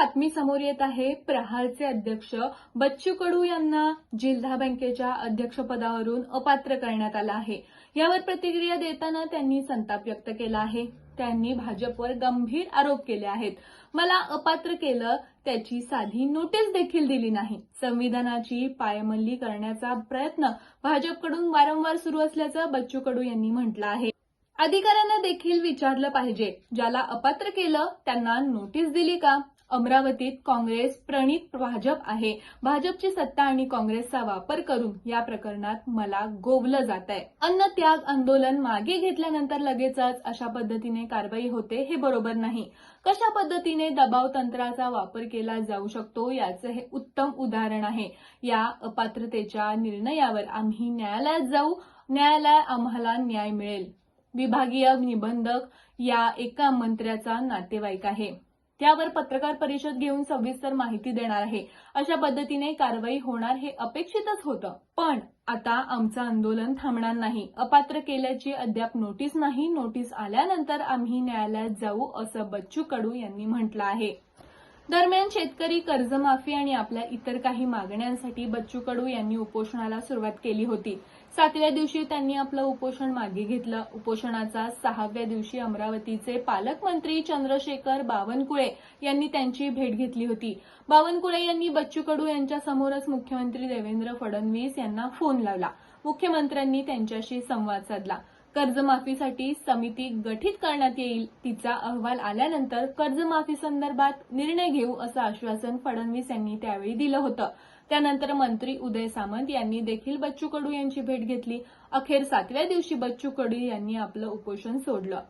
बातमी समोर येत आहे प्रहारचे अध्यक्ष बच्चू कडू यांना जिल्हा बँकेच्या अध्यक्षपदावरून अपात्र करण्यात आलं आहे. यावर प्रतिक्रिया देताना त्यांनी संताप व्यक्त केला आहे. त्यांनी भाजपवर गंभीर आरोप केले आहेत. मला अपात्र केलं त्याची साधी नोटीस देखील दिली नाही. संविधानाची पायमल्ली करण्याचा प्रयत्न भाजपकडून वारंवार सुरू असल्याचं बच्चू कडू यांनी म्हटलं आहे. अधिकाऱ्यांना देखील विचारलं पाहिजे ज्याला अपात्र केलं त्यांना नोटीस दिली का? अमरावतीत काँग्रेस प्रणित भाजप आहे. भाजपची सत्ता आणि काँग्रेसचा वापर करून या प्रकरणात मला गोवलं जात आहे अन्न त्याग आंदोलन मागे घेतल्यानंतर लगेचच अशा पद्धतीने कारवाई होते हे बरोबर नाही. कशा पद्धतीने दबाव तंत्राचा वापर केला जाऊ शकतो याचं हे उत्तम उदाहरण आहे. या अपात्रतेच्या निर्णयावर आम्ही न्यायालयात जाऊ. न्यायालय आम्हाला न्याय मिळेल. विभागीय निबंधक या एका मंत्र्याचा नातेवाईक आहे. त्यावर पत्रकार परिषद घेऊन सविस्तर माहिती देणार आहे. अशा पद्धतीने कारवाई होणार हे अपेक्षितच होतं. पण आता आमचं आंदोलन थांबणार नाही. अपात्र केल्याची अद्याप नोटीस नाही. नोटीस आल्यानंतर आम्ही न्यायालयात जाऊ असं बच्चू कडू यांनी म्हटलं आहे. दरम्यान शेतकरी कर्जमाफी आणि आपल्या इतर काही मागण्यांसाठी बच्चू कडू यांनी उपोषणाला सुरुवात केली होती. सातव्या दिवशी त्यांनी आपलं उपोषण मागे घेतलं. उपोषणाचा सहाव्या दिवशी अमरावतीचे पालकमंत्री चंद्रशेखर बावनकुळे यांनी त्यांची भेट घेतली होती. बावनकुळे यांनी बच्चू कडू यांच्यासमोरच मुख्यमंत्री देवेंद्र फडणवीस यांना फोन लावला. मुख्यमंत्र्यांनी त्यांच्याशी संवाद साधला. कर्जमाफीसाठी समिती गठीत करण्यात येईल तिचा अहवाल आल्यानंतर कर्जमाफी संदर्भात निर्णय घेऊ असं आश्वासन फडणवीस यांनी त्यावेळी दिलं होतं. त्यानंतर मंत्री उदय सामंत यांनी देखील बच्चू कडू यांची भेट घेतली. अखेर सातव्या दिवशी बच्चू कडू यांनी आपलं उपोषण सोडलं.